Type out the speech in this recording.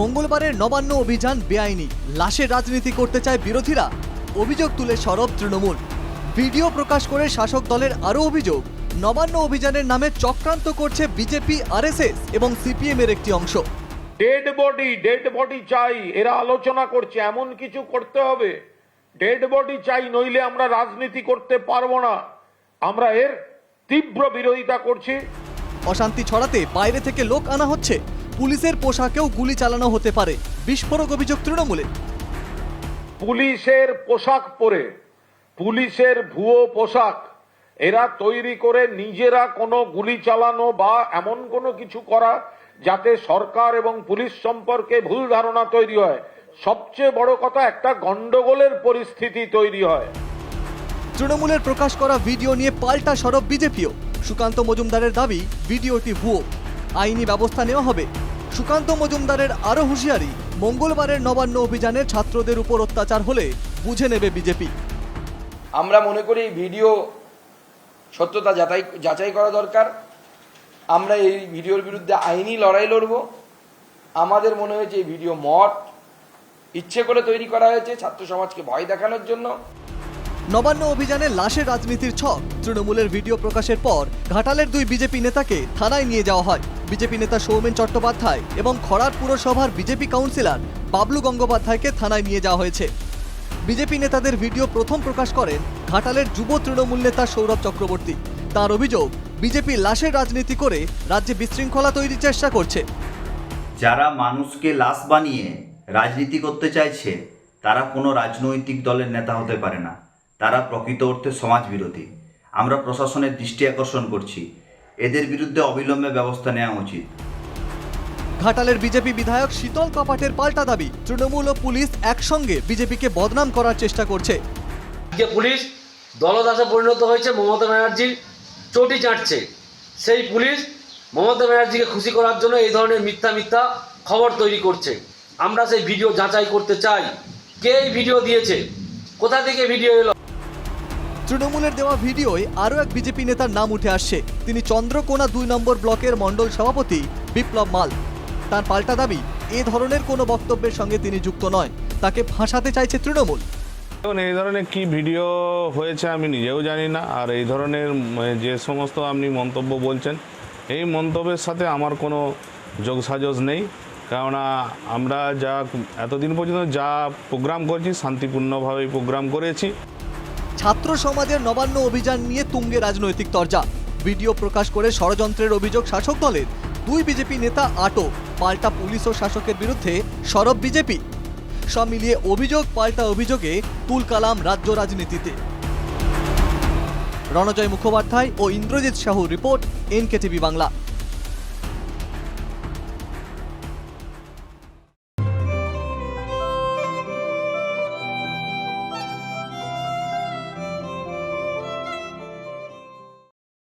মঙ্গলবারের নবান্ন অভিযান বেআইনি। লাশের রাজনীতি করতে চায় বিরোধীরা। অভিযোগ তুলে সরব তৃণমূল। ভিডিও প্রকাশ করে শাসক দলের আরও অভিযোগ নবান্ন অভিযানের নামে চক্রান্ত করছে বিজেপি আরএসএস এবং সিপিএম এর একটি অংশ। ডেড বডি ডেড বডি চাই এরা আলোচনা করছে এমন কিছু করতে হবে। ডেড বডি চাই নইলে আমরা রাজনীতি করতে পারব না। আমরা এর তীব্র বিরোধিতা করছি। অশান্তি ছড়াতে বাইরে থেকে লোক আনা হচ্ছে। পুলিশের পোশাকেও গুলি চালানো হতে পারে। বিস্ফোরক অভিযোগ তৃণমূলে পুলিশের পোশাক পরে পুলিশের ভুয়ো পোশাক এরা তৈরি করে নিজেরা কোনো গুলি চালানো বা এমন কোনো কিছু করা যাতে সরকার এবং পুলিশ সম্পর্কে ভুল ধারণা তৈরি হয়। সবচেয়ে বড় কথা একটা গন্ডগোলের পরিস্থিতি তৈরি হয়। তৃণমূলের প্রকাশ করা ভিডিও নিয়ে পাল্টা সরব বিজেপিও। সুকান্ত মজুমদারের দাবি ভিডিওটি ভুয়ো। আইনি ব্যবস্থা নেওয়া হবে। সুকান্ত মজুমদারের আরও হুঁশিয়ারি, মঙ্গলবারের নবান্ন অভিযানে ছাত্রদের উপর অত্যাচার হলে বুঝে নেবে বিজেপি। আমরা মনে করি ভিডিও সত্যতা যাচাই যাচাই করা দরকার। আমরা এই ভিডিওর বিরুদ্ধে আইনি লড়াই লড়ব। আমাদের মনে হয়েছে এই ভিডিও মঠ ইচ্ছে করে তৈরি করা হয়েছে ছাত্র সমাজকে ভয় দেখানোর জন্য। নবান্ন অভিযানে লাশের রাজনীতির ছক। তৃণমূলের ভিডিও প্রকাশের পর ঘাটালের দুই বিজেপি নেতাকে থানায় নিয়ে যাওয়া হয়। বিজেপি নেতা সৌমেন চট্টোপাধ্যায় এবং খড়ার পুরসভার বিজেপি কাউন্সিলর বাবলু গঙ্গোপাধ্যায়কে থানায় নিয়ে যাওয়া হয়েছে। বিজেপি নেতাদের ভিডিও প্রথম প্রকাশ করেন ঘাটালের যুব তৃণমূল নেতা সৌরভ চক্রবর্তী। তার অভিযোগ, বিজেপি লাশের রাজনীতি করে রাজ্যে বিশৃঙ্খলা তৈরির চেষ্টা করছে। যারা মানুষকে লাশ বানিয়ে রাজনীতি করতে চাইছে, তারা কোনো রাজনৈতিক দলের নেতা হতে পারে না। তারা প্রকৃত অর্থে সমাজ বিরোধী আমরা প্রশাসনের দৃষ্টি আকর্ষণ করছি। এদের বিরুদ্ধে অবিলম্বে ব্যবস্থা নেওয়া উচিত। ঘাটালের বিজেপি বিধায়ক শীতল কপাটের পাল্টা দাবি। তৃণমূল ও পুলিশ একসঙ্গে বিজেপিকে বদনাম করার চেষ্টা করছে। আজকে পুলিশ দলদাসে পরিণত হয়েছে মমতা ব্যানার্জির চটি চাটছে। সেই পুলিশ মমতা ব্যানার্জিকে খুশি করার জন্য এই ধরনের মিথ্যা মিথ্যা খবর তৈরি করছে। আমরা সেই ভিডিও যাচাই করতে চাই। কে এই ভিডিও দিয়েছে? কোথা থেকে ভিডিও এলো? তৃণমূলের দেওয়া ভিডিওয় আরও এক বিজেপি নেতার নাম উঠে আসছে। তিনি চন্দ্রকোনা দুই নম্বর ব্লকের মণ্ডল সভাপতি বিপ্লব মাল। তার পাল্টা দাবি, এ ধরনের কোনো বক্তব্যের সঙ্গে তিনি যুক্ত নয়। তাকে ফাঁসাতে চাইছে তৃণমূল। দেখুন, এই ধরনের কি ভিডিও হয়েছে আমি নিজেও জানি না, আর এই ধরনের যে সমস্ত আপনি মন্তব্য বলছেন, এই মন্তব্যের সাথে আমার কোনো যোগসাজস নেই। কেননা, আমরা যা, এতদিন পর্যন্ত যা প্রোগ্রাম করেছি, শান্তিপূর্ণভাবে প্রোগ্রাম করেছি। ছাত্র সমাজের নবান্ন অভিযান নিয়ে তুঙ্গে রাজনৈতিক তরজা। ভিডিও প্রকাশ করে ষড়যন্ত্রের অভিযোগ শাসক দলের। দুই বিজেপি নেতা আটক, পাল্টা পুলিশ ও শাসকের বিরুদ্ধে সরব বিজেপি। সব মিলিয়ে অভিযোগ, পাল্টা অভিযোগে তুলকালাম রাজ্য রাজনীতিতে। রণজয় মুখোপাধ্যায় ও ইন্দ্রজিৎ সাহু রিপোর্ট, এনকেটিভি বাংলা।